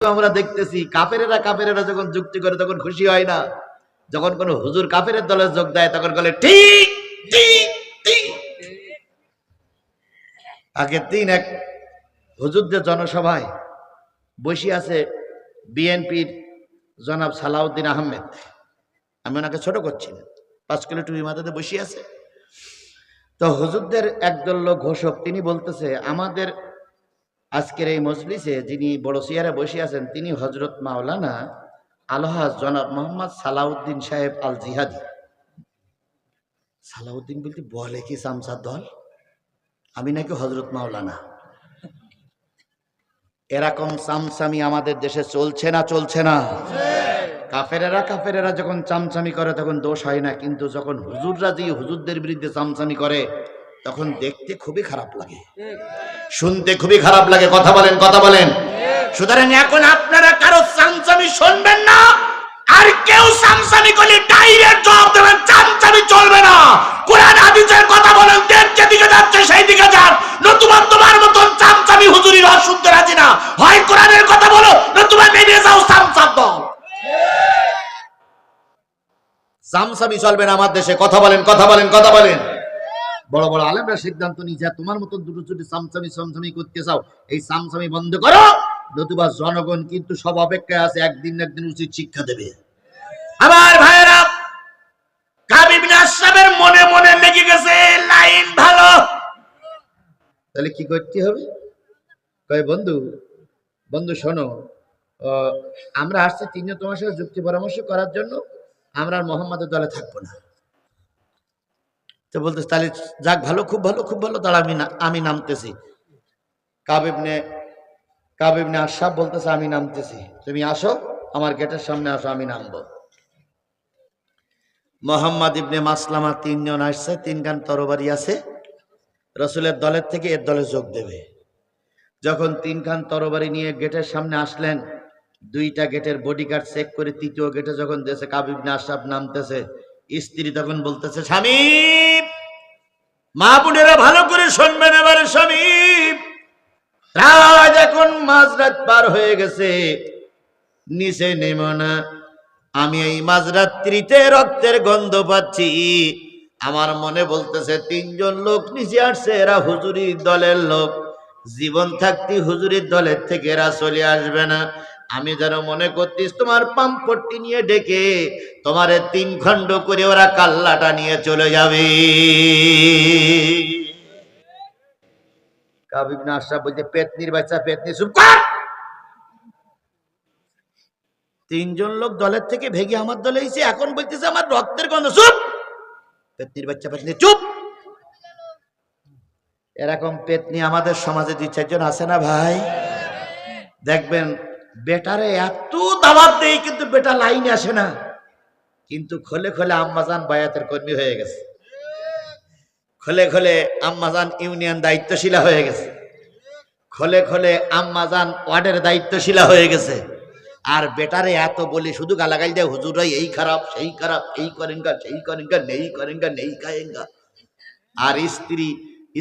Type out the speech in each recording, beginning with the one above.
আমরা দেখতেছি কাফেরেরা কাফেরেরা যখন যুক্তি করে তখন খুশি হয় না। যখন কোন হুজুর কাফেরের দলে যোগ দেয় তখন বলে, ঠিক আগের দিন এক হুজুরদের জনসভায় বসে আছে বিএনপির জনাব সালাউদ্দিন আহমেদ। আমি ওনাকে ছোট করছি না, পাঁচ কিলো টুপি মাথাতে বসে আছে। তো হুজুরদের একদল লোক ঘোষক, তিনি বলতেছে, আমাদের আজকের এই মজলিসে যিনি বড় চেয়ারে বসে আছেন, তিনি হজরত মাওলানা আলহাজ জনাব মোহাম্মদ সালাউদ্দিন সাহেব আল জিহাদি সালাউদ্দিন বলতে বলে কি সামসার দল? আমি নাকি হজরত মাওলানা? এরকম চামচামি আমাদের দেশে চলছে না চলছে না। কাফেরেরা কাফেরেরা যখন চামচামি করে, তখন দোষ হয় না, কিন্তু যখন হুজুররা যে হুজুরদের বিরুদ্ধে চামচামি করে, তখন দেখতে খুবই খারাপ লাগে। শুনতে খুবই খারাপ লাগে কথা বলেন কথা বলেন। সুতরাং এখন আপনারা কারও চামচামি শুনবেন না আর কেউ চামচামি করলে ডাইরেক্ট জবাব দেবেন চামচামি চলবে না। কোরআন হাদিসের কথা বলেন দেশ যেদিকে যাচ্ছে সেই দিকে যান। নতুবা তোমার মতন চামচামি হুজুরির শুনতে রাজি না। হয় কোরআনের কথা বলো নতুবা নেমে যাও চামচাম দল। চামচামি চলবে না আমার দেশে কথা বলেন কথা বলেন কথা বলেন। বড় বড় আলেমরা সিদ্ধান্ত নিয়ে যা তোমার মতন দুটো চুটি সামসামি সামসামি করতে চাও এই সামসামি বন্ধ করো। নতুবা জনগণ কিন্তু সব অপেক্ষায় আছে একদিন না একদিন উচিত শিক্ষা দেবে। আমার আহ, আমরা আসছি তিনজন তোমার সাথে যুক্তি পরামর্শ করার জন্য আমরা আর মোহাম্মদের দলে থাকব না। তো বলতে তাহলে যাক ভালো, খুব ভালো খুব ভালো তাহলে আমি আমি নামতেছি। কাবিবনে কাবিবনে আশাব বলতেছে, আমি নামতেছি। তুমি আসো, আমার গেটের সামনে আসো, আমি নামবো। মোহাম্মদ ইবনে মাসলামা তিনজন আসছে তিন গান তরবারি আছে। রসুলের দলের থেকে এর দলে যোগ দেবে। যখন তিন খান তরবারি নিয়ে গেটের সামনে আসলেন, দুইটা গেটের বডিগার্ড চেক করে তৃতীয় গেটে যখন দেশে কাবিবনে আশাব নামতেছে, স্ত্রী তখন বলতেছে, স্বামী! মা বোনেরা ভালো করে শুনবেন এবারে স্বামী। রাত এখন মাঝরাত পার হয়ে গেছে। নিচে নেম না। আমি এই মাঝরাত্রিতে রক্তের গন্ধ পাচ্ছি। আমার মনে বলতেছে, তিনজন লোক নিচে আসছে, এরা হুজুরির দলের লোক। জীবন থাকতে হুজুরির দলের থেকে এরা চলে আসবে না। আমি যেন মনে করতিস তোমার পাম্পট্টি নিয়ে ডেকে তোমারে তিন খণ্ড করে ওরা কাল্লাটা নিয়ে চলে যাবে। বাচ্চা, পেতনি, চুপ তিনজন লোক দলের থেকে ভেগে আমার দলে এসে এখন বলতেছে আমার রক্তের গন্ধ, চুপ। পেতনির বাচ্চা, পেতনি, চুপ। এরকম পেতনি আমাদের সমাজে দুই চারজন আছে না ভাই? দেখবেন বেটারে এত দাবাত দেই, কিন্তু বেটা লাইনে আসে না। কিন্তু খোলে খোলে আম্মাজান বায়াতের কর্মী হয়ে গেছে। খোলে খোলে আম্মাজান ইউনিয়ন দায়িত্বশীলা হয়ে গেছে। খোলে খোলে আম্মাজান ওয়ার্ডের দায়িত্বশীলা হয়ে গেছে। আর বেটারে এত বলি, শুধু গালাগাল দেয় হুজুরাই এই খারাপ, সেই খারাপ, এই করেঙ্গা সেই করেঙ্গা নেই করেঙ্গা নেই খায়েঙ্গা আর স্ত্রী,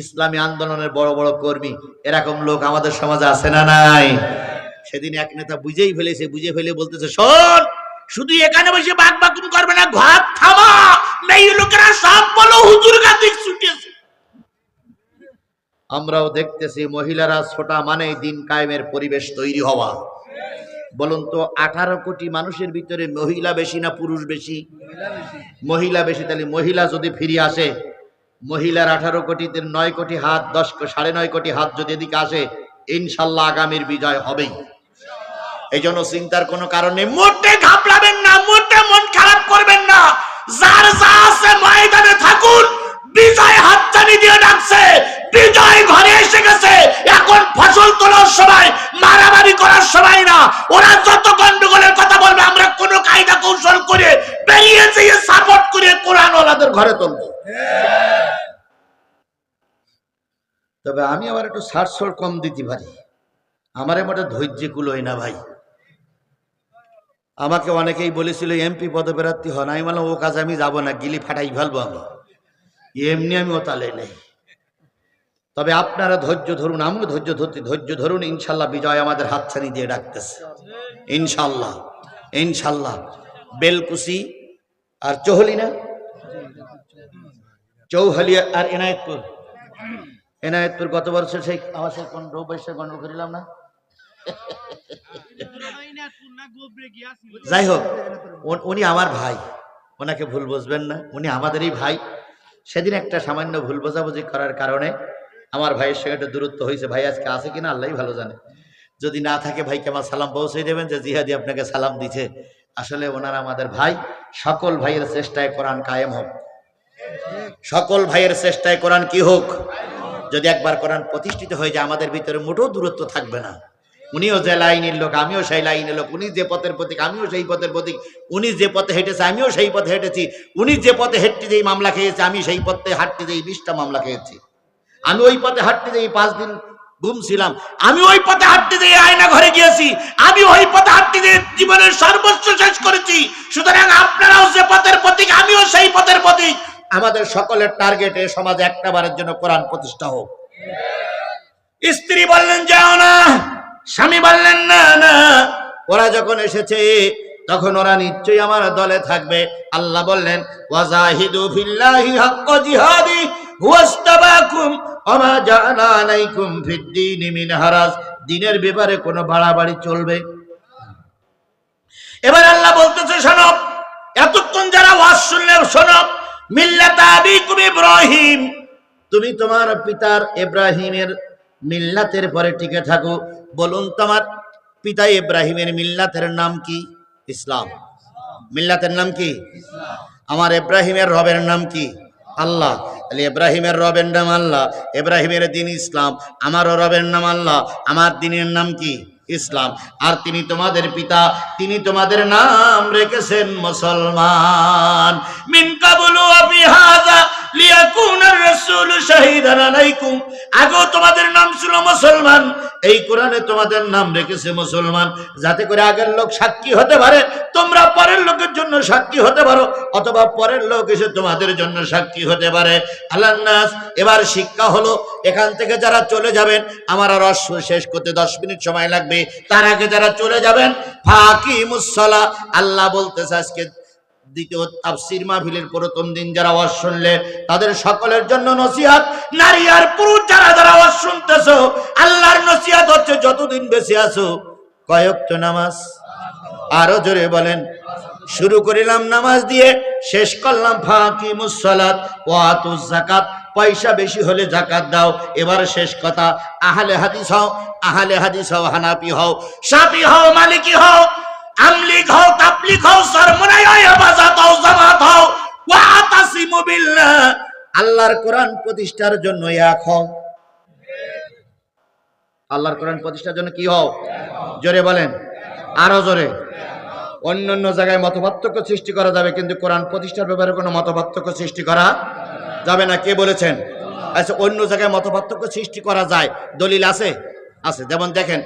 ইসলামী আন্দোলনের বড় বড় কর্মী, এরকম লোক আমাদের সমাজে আছে না নাই? সেদিন এক নেতা বুঝেই ফেলেছে, বুঝে ফেলে বলতেছে, শোন, শুধু এখানে বসে বাক বাকুম করবে না, ঘর থামা। লোকেরা সব বলো, হুজুর গাদিক ছুটেছে। আমরাও দেখতেছি মহিলারা ছোটা মানে দিন কায়েমের পরিবেশ তৈরি হওয়া। বলুন তো, আঠারো কোটি মানুষের ভিতরে মহিলা বেশি না পুরুষ বেশি? মহিলা বেশি, তাহলে মহিলা যদি ফিরে আসে, মহিলার আঠারো কোটিতে নয় কোটি হাত, দশ সাড়ে নয় কোটি হাত যদি এদিকে আসে ইনশাল্লাহ আগামীর বিজয় হবেই। এই জন্য চিন্তার কোনো কারণে মোটে ঘাবড়াবেন না, মোটে মন খারাপ করবেন না। যার যা আছে ময়দানে থাকুন। বিজয় হাতছানি দিয়ে ডাকছে। বিজয় ঘরে এসে গেছে। এখন ফসল তোলার সময়, মারামারি করার সময় না। ওরা যত গন্ডগোলের কথা বলবে, আমরা কোনো কায়দা কৌশল করে বেরিয়ে যেয়ে সাপোর্ট করে কোরআন ওলাদের ঘরে তুলবো। তবে আমি আবার একটু সারসর কম দিতে পারি। আমারে মোটে ধৈর্য কুলোয় না ভাই। আমাকে অনেকেই বলেছিল, এমপি পদপ্রার্থী হন আমি বললাম, ও কাজে আমি যাব না, গিলি ফাটাই ফেলব আমি এমনি আমি ও তালে নেই। তবে আপনারা ধৈর্য ধরুন, আমিও ধৈর্য ধরতে, ধৈর্য ধরুন, ইনশাল্লাহ বিজয় আমাদের হাতছানি দিয়ে ডাকতেছে। ইনশাল্লাহ ইনশাল্লাহ। বেলকুসি আর চহলি না? চৌহালিয়া আর এনায়েতপুর। এনায়েতপুর গত বছর সেই আমার সেই কোন রৌবেশের গন্ডল করিলাম না। যাই হোক, উনি আমার ভাই। ওনাকে ভুল বুঝবেন না। উনি আমাদেরই ভাই। সেদিন একটা সামান্য ভুল বোঝাবুঝি করার কারণে আমার ভাইয়ের সঙ্গে একটা দূরত্ব হয়েছে। ভাই আজকে আছে কিনা আল্লাহ ভালো জানে। যদি না থাকে, ভাইকে আমার সালাম পৌঁছে দেবেন যে জিহাদি আপনাকে সালাম দিছে। আসলে ওনারা আমাদের ভাই। সকল ভাইয়ের চেষ্টায় কোরআন কায়েম হোক। সকল ভাইয়ের চেষ্টায় কোরআন কি হোক? যদি একবার কোরআন প্রতিষ্ঠিত হয়ে যায়, আমাদের ভিতরে মোটেও দূরত্ব থাকবে না। উনিও যে লাইনের লোক, আমিও সেই লাইনের লোক, উনি যে পথের প্রতীক, আমিও সেই পথের প্রতীক, উনি যে পথে হেঁটেছে, আমিও সেই পথে হেঁটেছি, উনি যে পথে হেঁটতে যেই মামলা খেয়েছে, আমি সেই পথে হাঁটতে যেই বিশটা মামলা খেয়েছি। আমি ওই পথে হাঁটতে যেই পাঁচ দিন ঘুমছিলাম আমি ওই পথে হাঁটতে যেয়ে আয়না ঘরে গিয়েছি, আমি ওই পথে হাঁটতে যেয়ে জীবনের সর্বোচ্চ শেষ করেছি, সুতরাং আপনারাও যে পথের প্রতীক, আমিও সেই পথের আমাদের সকলের টার্গেটে সমাজে একটা বারের জন্য কোরআন প্রতিষ্ঠা হোক। স্ত্রী বললেন, যাও না। স্বামী বললেন, না না। ওরা যখন এসেছে, তখন ওরা নিশ্চয়ই আমার দলে থাকবে। আল্লাহ বললেন, ওয়াজাহিদু ফিল্লাহি হাক্কা জিহাদি, হুয়াস্তাবাকুম ওমা জাআলা আলাইকুম ফিদ্দীনি মিন হারাজ। দিনের ব্যাপারে কোনো বাড়াবাড়ি চলবে? এবার আল্লাহ বলতেছে, শোনো, এতক্ষণ যারা ওয়াজ শুনলে শোনো। ইব্রাহিম। তুমি তোমার পিতার ইব্রাহিমের মিল্লাতের পরে টিকে থাকো। বলুন তোমার পিতা ইব্রাহিমের মিল্লাতের নাম কি? ইসলাম। মিল্লাতের নাম কি? আমার ইব্রাহিমের রবের নাম কি? আল্লাহ। তাহলে ইব্রাহিমের রবের নাম আল্লাহ। ইব্রাহিমের দিন ইসলাম। আমারও রবের নাম আল্লাহ। আমার দিনের নাম কি? ইসলাম। আর তিনি তোমাদের পিতা, তিনি তোমাদের নাম রেখেছেন মুসলমান। মিন কাবুলু হাযা লিয়াকুনা রাসূল আলাইকুম। তোমাদের নাম ছিল মুসলমান, এই কোরআনে তোমাদের নাম রেখেছে মুসলমান। যাতে করে আগের লোক সাক্ষী হতে পারে, তোমরা পরের লোকের জন্য সাক্ষী হতে পারো, অথবা পরের লোক এসে তোমাদের জন্য সাক্ষী হতে পারে। আল্লাহ এবার শিক্ষা হলো, এখান থেকে যারা চলে যাবেন, আমার আর অশ্ব শেষ করতে দশ মিনিট সময় লাগবে, তার আগে যারা চলে যাবেন ফাঁকি মুসলা আল্লাহ বলতেছে আজকে যতদিন বেঁচে আছো, কয়েকটা নামাজ। আরও জোরে বলেন। শুরু করিলাম নামাজ দিয়ে, শেষ করলাম ফাঁকি মুসলাত ও আতুস জাকাত পয়সা বেশি হলে জাকাত দাও। এবার শেষ কথা, আহলে হাদিস হও, আহলে হাদিস হও হানাপি হও সাপি হও, মালিকি হও, আমলিক হও, তাবলিক হও, সরমনাই হও, হেফাজত হও, জামাত হও ওয়া আতাসিমু বিল্লাহ। আল্লাহর কোরআন প্রতিষ্ঠার জন্য এক হও। আল্লাহর কোরআন প্রতিষ্ঠার জন্য কি হও? জোরে বলেন। আরও জোরে। অন্য অন্য জায়গায় মতপার্থক্য সৃষ্টি করা যাবে, কিন্তু কোরআন প্রতিষ্ঠার ব্যাপারে কোনো মতপার্থক্য সৃষ্টি করা যাবে না। কে বলেছেন? আচ্ছা অন্য জায়গায় মতপার্থক্য সৃষ্টি করা যায়, দলিল আছে? আছে। যেমন দেখেন,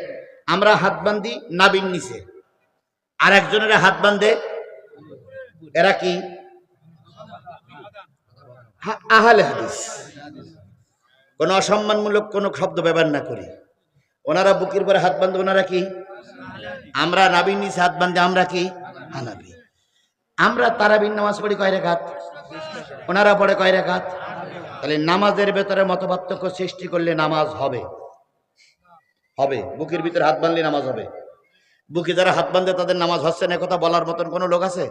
আমরা হাত বান্ধি নাবিন নিচে। আর একজনের হাত বান্ধে এরা কি? আহলে হাদিস। কোন অসম্মানমূলক কোনো শব্দ ব্যবহার না করি। ওনারা বুকের পরে হাত বান্ধে, ওনারা কি? আমরা নাবিন নিচে হাত বান্ধে, আমরা কি? হানাবি আমরা তারাবিন নামাজ পড়ি কয় রেখাত? ওনারা পড়ে কয় রেখাত? তাহলে নামাজের ভেতরে মতপার্থক্য সৃষ্টি করলে নামাজ হবে। হবে। বুকের ভিতরে হাত বাঁধলে নামাজ হবে। বুকে যারা হাত বাঁধে, তাদের নামাজ হচ্ছে না কথা বলার মতন কোনো লোক আছে?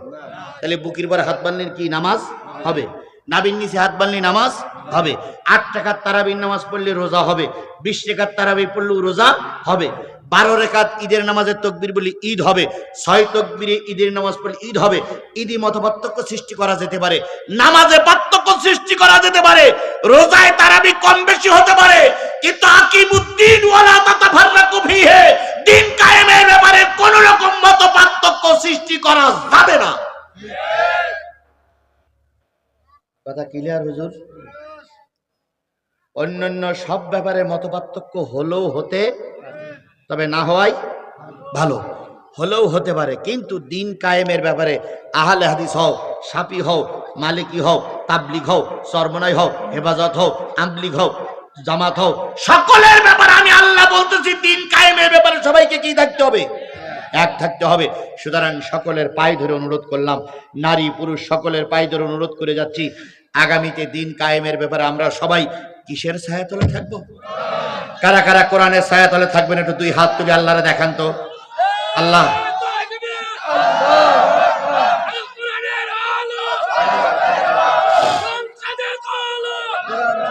তাহলে বুকের পরে হাত বাঁধলে কি নামাজ হবে? নাবিন নিচে হাত বাঁধলে নামাজ হবে। আট টাকার তারাবিন নামাজ পড়লে রোজা হবে। বিশ টাকার তারাবি পড়লেও রোজা হবে। বারো রেখাত ঈদের নামাজের তকবির বলি ঈদ হবে, ছয় তকবিরে ঈদের নামাজ পড়লে ঈদ হবে। ঈদি মত পার্থক্য সৃষ্টি করা যেতে পারে, নামাজে পার্থক্য সৃষ্টি করা যেতে পারে, রোজায় তারাবি কম বেশি হতে পারে, কিন্তু আকিমুদ্দিন ওয়ালা তাতাফাররাকু ফিহে, দিন কায়েমের ব্যাপারে কোন রকম মত পার্থক্য সৃষ্টি করা যাবে না। কথা ক্লিয়ার হুজুর? অন্যান্য সব ব্যাপারে মত পার্থক্য হলেও হতে তবে না হওয়াই ভালো। হলেও হতে পারে, কিন্তু দিন কায়েমের ব্যাপারে আহলে হাদিস হও সাপি হও, মালিকি হও, তাবলিগ হও সরমনাই হও, হেফাজত হও আমলিগ হও, জামাত হও, সকলের ব্যাপারে আমি আল্লাহ বলতেছি, দিন কায়েমের ব্যাপারে সবাইকে কি থাকতে হবে? এক থাকতে হবে। সুতরাং সকলের পায়ে ধরে অনুরোধ করলাম, নারী পুরুষ সকলের পায়ে ধরে অনুরোধ করে যাচ্ছি, আগামীতে দিন কায়েমের ব্যাপারে আমরা সবাই কিসের ছায়াতলে থাকব? কারা কারা কোরআনের ছায়াতলে থাকবেন একটু দুই হাত তুলে আল্লাহরে দেখান তো। আল্লাহ।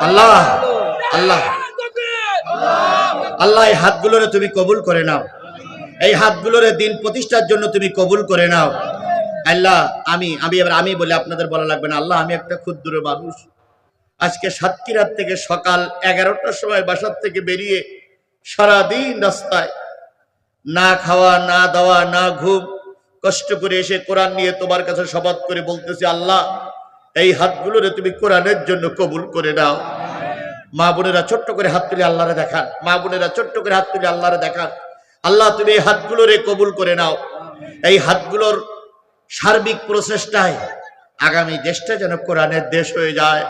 আল্লাহ আল্লাহ। আল্লাহ, এই হাতগুলোরে তুমি কবুল করে নাও। এই হাতগুলোরে দিন প্রতিষ্ঠার জন্য তুমি কবুল করে নাও। আল্লাহ, আমি আমি এবার আমি বলে আপনাদের বলা লাগবে না। আল্লাহ, আমি একটা ক্ষুদ্র মানুষ। আজকে সাতক্ষীরাত থেকে সকাল এগারোটার সময় বাসার থেকে বেরিয়ে সারাদিন রাস্তায় না খাওয়া, না দাওয়া, না ঘুম, কষ্ট করে এসে কোরআন নিয়ে তোমার কাছে শপথ করে বলতেছি, আল্লাহ, এই হাতগুলোরে তুমি কোরআনের জন্য কবুল করে নাও। মা বোনেরা ছোট্ট করে হাত তুলে আল্লাহরে দেখান। মা বোনেরা ছোট্ট করে হাত তুলে আল্লাহরে দেখান। আল্লাহ, তুমি এই হাতগুলোরে কবুল করে নাও। এই হাতগুলোর সার্বিক প্রচেষ্টায় আগামী দেশটা যেন কোরআনের দেশ হয়ে যায়।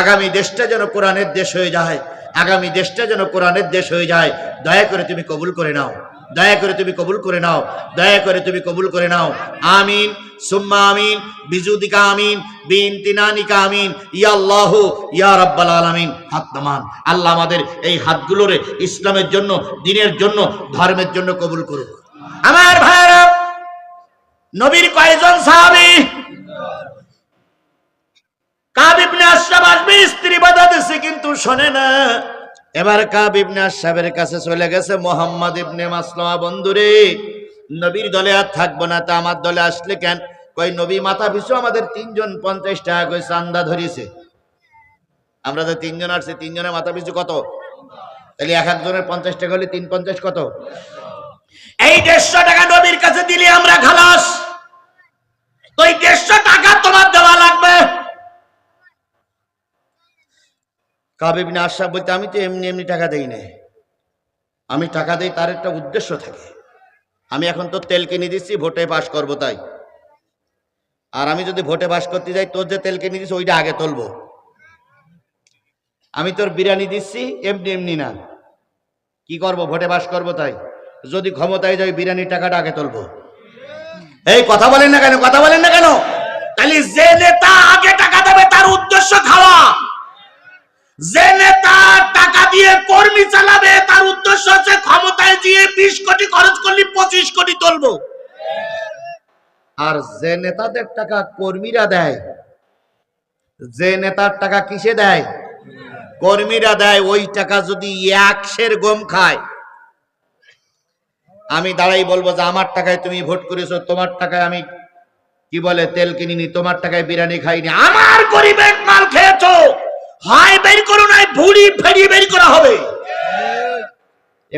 আগামী দেশটা যেন কোরআনের দেশ হয়ে যায়, আগামী দেশটা যেন কোরআনের দেশ হয়ে যায়, দয়া করে তুমি কবুল করে নাও, দয়া করে তুমি কবুল করে নাও, দয়া করে তুমি কবুল করে নাও। আমিন, সুম্মা আমিন, বিজুদিকা আমিন বিনতিনানিকা আমিন, ইয়া আল্লাহ, ইয়া রাব্বাল আলামিন। হাত নামান। আল্লাহ আমাদের এই হাতগুলোরে ইসলামের জন্য, দিনের জন্য, ধর্মের জন্য কবুল করুক। আমার ভাইরা নবীর কয়জন সাহাবী কাব ইবনে আশরাফ আসবে স্ত্রী বাধা দিছে কিন্তু শোনে না। এবার কাব ইবনে আশরাফের কাছে চলে গেছে মোহাম্মদ ইবনে মাসলামা বন্ধুরে নবীর দলে আর থাকব না তা আমার দলে আসলে কেন? কই নবী মাথা পিছু আমাদের তিনজন পঞ্চাশ টাকা কই চান্দা ধরিছে। আমরা তো তিনজন আসছি তিনজনের মাথা পিছু কত? তাহলে এক একজনের পঞ্চাশ টাকা হলে তিন পঞ্চাশ কত? এই দেড়শো টাকা নবীর কাছে দিলে আমরা খালাস। তো এই দেড়শো টাকা তোমার দেওয়া লাগবে? কাবিবিন আশরাফ বলতে, আমি তো এমনি এমনি টাকা দেই না আমি টাকা দেই, তার একটা উদ্দেশ্য থাকে। আমি এখন তো তেল কিনে দিচ্ছি ভোটে পাশ করব তাই। আর আমি যদি ভোটে পাশ করতে যাই, তোর যে তেল কিনে দিচ্ছি ওইটা আগে তুলবো। আমি তোর বিরিয়ানি দিচ্ছি, এমনি এমনি না। কি করব, ভোটে পাশ করব তাই? যদি ক্ষমতায় যাই, বিরিয়ানির টাকাটা আগে তুলবো। এই, কথা বলেন না কেন, কথা বলেন না কেন? তাহলে যে নেতা আগে টাকা দেবে, তার উদ্দেশ্য খাওয়া। কর্মীরা দেয় কর্মীরা দেয়, ওই টাকা যদি একশের গম খায়। আমি দাঁড়াই বলব যে, আমার টাকায় তুমি ভোট করেছ, তোমার টাকায় আমি কি বলে তেল কিনিনি, তোমার টাকায় বিরিয়ানি খাইনি, আমার গরিবের মাল খেয়েছো। হয় বের করো নাই ভুড়ি ফেরিয়ে বের করা হবে।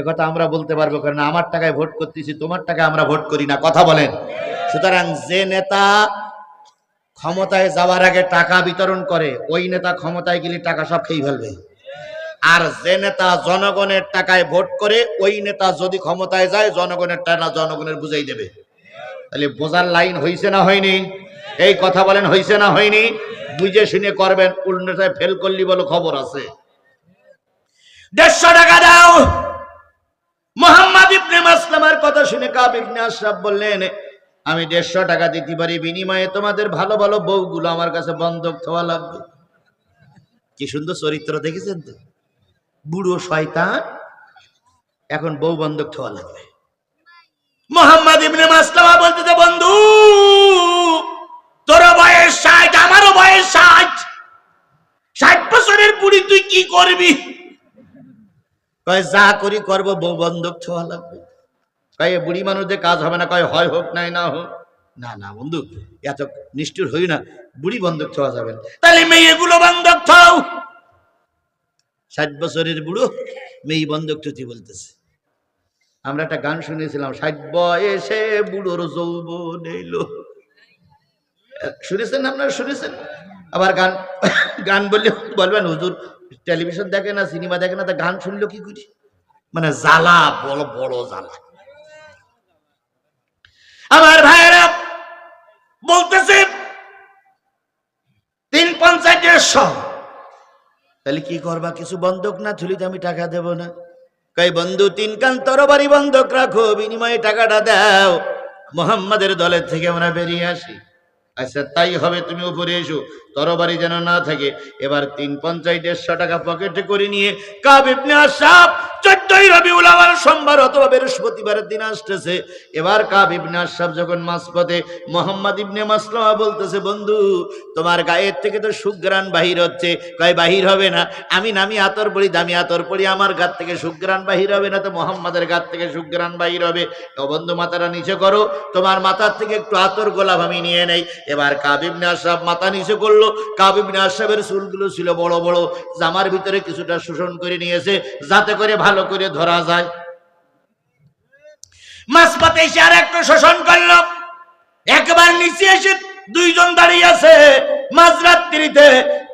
কথা আমরা বলতে পারব কারণ আমার টাকায় ভোট করতেছি, তোমার টাকায় আমরা ভোট করি না, কথা বলেন। সুতরাং যে নেতা ক্ষমতায় যাওয়ার আগে টাকা বিতরণ করে, ওই নেতা ক্ষমতায় গেলে টাকা সব খেয়ে ফেলবে। আর যে নেতা জনগণের টাকায় ভোট করে, ওই নেতা যদি ক্ষমতায় যায়, জনগণের টাকা জনগণের বুঝাই দেবে। তাহলে বোঝার লাইন হইছে না হয়নি? এই কথা বলেন, হইছে না হয়নি? বুঝে শুনে করবেন উল্টোটায় ফেল করলি বলে খবর আছে। দেড়শো টাকা দাও। মোহাম্মদ ইবনে মাসলামার কথা শুনে কাব ইবনে আশরাফ বললেন, আমি দেড়শো টাকা দিতে পারি, বিনিময়ে তোমাদের ভালো ভালো বউগুলো আমার কাছে বন্ধক থোয়া লাগবে। কি সুন্দর চরিত্র দেখেছেন তো? বুড়ো শয়তান, এখন বউ বন্ধক থোয়া লাগবে। মোহাম্মদ ইবনে মাসলামা বলতেছে, বন্ধু তুই কি করবি? কয় যা করি করব বউ বন্ধক ছোঁয়া লাগবে। কয় বুড়ি মানুষদের কাজ হবে না কয় হয় হোক নাই না হোক। না না বন্ধু এত নিষ্ঠুর হই না বুড়ি বন্ধক ছোঁয়া যাবে। তাহলে মেয়েগুলো বন্ধক থাও ষাট বছরের বুড়ো মেয়ে বন্ধক চুতি বলতেছে। আমরা একটা গান শুনেছিলাম ষাট বয়সে বুড়োর যৌবন এলো। শুনেছেন আপনারা শুনেছেন? আবার গান গান বললে বলবেন, হুজুর টেলিভিশন দেখে না সিনেমা দেখে না, তা গান শুনলো কি করি? মানে জ্বালা, বড় বড় জ্বালা। আমার ভাইয়েরা, বলতেছে, তিন পঞ্চাশ দেড়শো তাহলে কি করবা, কিছু বন্ধক না? থুলি তো আমি টাকা দেব না। কই বন্ধু, তিন কান তরবারি বন্ধক রাখো, বিনিময়ে টাকাটা দাও। মোহাম্মদের দলের থেকে আমরা বেরিয়ে আসি। আচ্ছা তাই হবে, তুমি উপরে এসো। তরবারি যেন না থাকে। এবার তিন পঞ্চাশ দেড়শো টাকা পকেটে করে নিয়ে কাব ইবনে আশরাফ চোদ্দই রবিউল আওয়াল সোমবার অথবা বৃহস্পতিবারের দিন আসতেছে। এবার কাব ইবনে আশরাফ যখন মাসপথে মোহাম্মদ ইবনে মাসলামা বলতেছে, বন্ধু, তোমার গায়ের থেকে তো সুগ্রাণ বাহির হচ্ছে। কয়, বাহির হবে না। আমি নামি আতর পড়ি, দামি আতর পড়ি, আমার গাত থেকে সুগ্রাণ বাহির হবে না তো মোহাম্মদের গাত থেকে সুগ্রাণ বাহির হবে। ও বন্ধু, মাথাটা নিচে করো। তোমার মাথার থেকে একটু আতর গোলাপ আমি নিয়ে নেই। এবার কাবিবনে আশরাফ মাথা নিচে করল। কাবিবনে আশরাফের চুলগুলো ছিল বড় বড়। জামার ভিতরে কিছুটা শোষণ করে নিয়েছে, যাতে করে ভালো করে ধরা যায়। মাঝপথে এসে আর একটু শোষণ করল। একবার নিচে এসে দুইজন দাঁড়িয়ে আছে। মাঝরাত্রিতে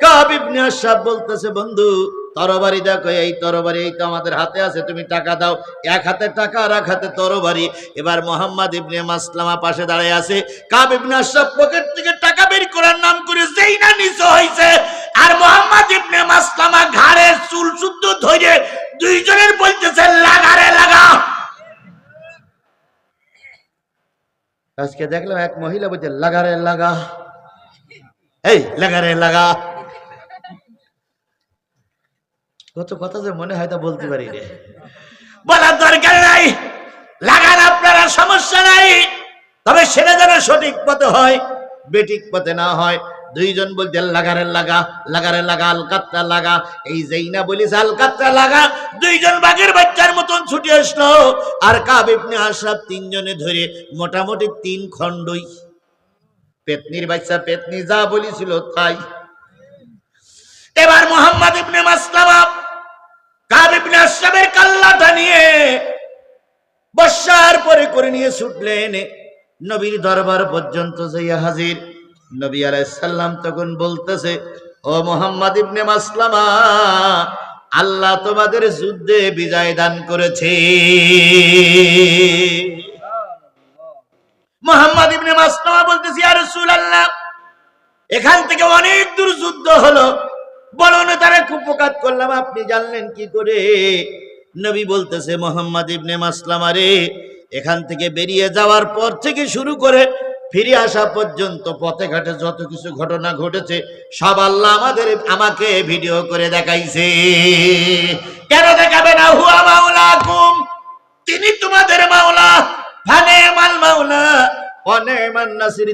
কাবিবনে আশরাফ বলতেছে, বন্ধু, তরবারি দেখো, এই তরবারি এই তো আমাদের হাতে আছে, তুমি টাকা দাও। এক হাতে টাকা আর এক হাতে তরবারি। এবার মোহাম্মদ ইবনে মাসলামা পাশে দাঁড়িয়ে আছে। কাব ইবনে আশরাফ পকেট থেকে টাকা বের করার নাম করে যেই না নিচে হইছে। আর মোহাম্মদ ইবনে মাসলামা ঘাড়ে চুল শুদ্ধ ধরে দুইজনের বলতেছে লাগারে লাগা। আজকে দেখলাম এক মহিলা বলছে লাগারে লাগা। এই লাগারে লাগা। কত কথা যে মনে হয় তা বলতে পারি রে। বলার দরকার নাই লাগান আপনারা সমস্যা নাই। তবে সেটা যেন সঠিক পথে হয় বেঠিক পথে না হয়। দুইজন বলছে লাগারে লাগা লাগারে লাগা, আলকাত্রা লাগা। এই যেই না বলিস আলকাত্রা লাগা। দুইজন বাঘের বাচ্চার মতন ছুটে আসলো। আর কাব কাবিবনে আশরাফ তিনজনে ধরে মোটামুটি তিন খণ্ডই। পেতনির বাচ্চা পেতনি যা বলেছিল তাই। এবার মোহাম্মদ ইবনে মাসলামা কাব ইবনে আশরাফের কাল্লাটা নিয়ে বর্ষার পরে করে নিয়ে ছুটলেন নবীর দরবার পর্যন্ত যাইয়া হাজির। নবী আলাইহিস সালাম তখন বলতেছে, ও মোহাম্মদ ইবনে মাসলামা, আল্লাহ তোমাদের যুদ্ধে বিজয় দান করেছে। মোহাম্মদ ইবনে মাসলামা বলতেছি আর রাসূলুল্লাহ, এখান থেকে অনেক দূর যুদ্ধ হলো। বলুন তারা কুপকাত করলাম, আপনি জানলেন কি করে? নবী বলতেছে, মোহাম্মদ ইবনে মাসলামা রে, এখান থেকে বেরিয়ে যাওয়ার পর থেকে শুরু করে ফিরে আসা পর্যন্ত পথে ঘাটে যত কিছু ঘটনা ঘটেছে, সব আল্লাহ আমাদের, আমাকে ভিডিও করে দেখাইছে। কেন দেখাবে না? হুয়া মাওলাকুম। তিনি তোমাদের মাওলা। ফানে মাল মাওলা।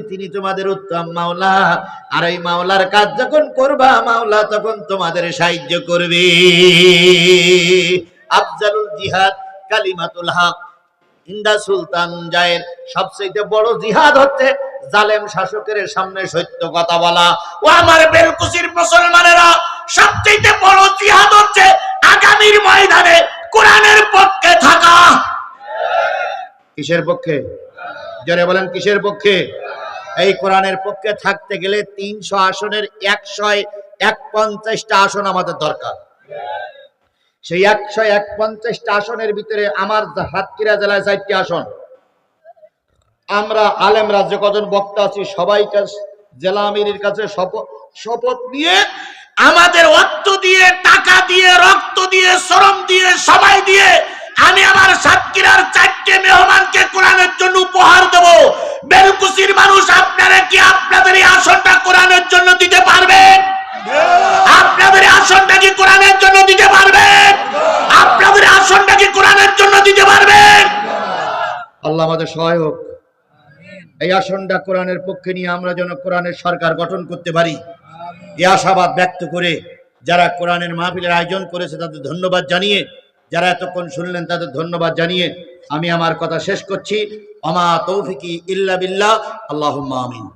তিনি তোমাদের উত্তম মাওলা। আর এই মাওলার কাজ যখন করবা, মাওলা তখন তোমাদের সাহায্য করবে। আফজালুল জিহাদ, কালিমাতুল হক। ইন্দা সুলতান জায়ের সবচেয়ে বড় জিহাদ হচ্ছে জালেম শাসকের সামনে সত্য কথা বলা। ও আমার বেলকুচির মুসলমানেরা, সবচেয়ে বড় জিহাদ হচ্ছে আগামীর ময়দানে কোরআনের পক্ষে থাকা। কিসের পক্ষে? জোরে বলেন, কিসের পক্ষে? এই কোরআনের পক্ষে থাকতে গেলে তিনশো আসনের একশো এক পঞ্চাশটা আসন আমাদের দরকার। সেই একশো এক পঞ্চাশটা আসনের ভিতরে আমার হাতকিরা জেলায় চারটি আসন। আমরা আলেমরা যে কজন বক্তা আছি সবাই জেলা আমিরের কাছে শপথ নিয়ে আমাদের অর্থ দিয়ে, টাকা দিয়ে, রক্ত দিয়ে, শ্রম দিয়ে সবাই দিয়ে আমি আমার সাতক্ষীরার চারটে মেহমানকে কোরআনের জন্য উপহার দেব। বেলকুচির মানুষ, আপনারা কি আপনাদের আল্লাহ আমাদের সহায়ক এই আসনটা কোরআনের পক্ষে নিয়ে আমরা যেন কোরআনের সরকার গঠন করতে পারি এই আশাবাদ ব্যক্ত করে যারা কোরআনের মাহফিলের আয়োজন করেছে তাদের ধন্যবাদ জানিয়ে যারা এতক্ষণ শুনলেন তাদের ধন্যবাদ জানিয়ে আমি আমার কথা শেষ করছি অমা তৌফিকি ইল্লা বিল্লাহ আল্লাহুম্মা আমিন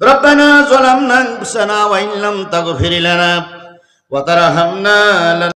ربنا ظلمنا انفسنا وان لم تغفر لنا وترحمنا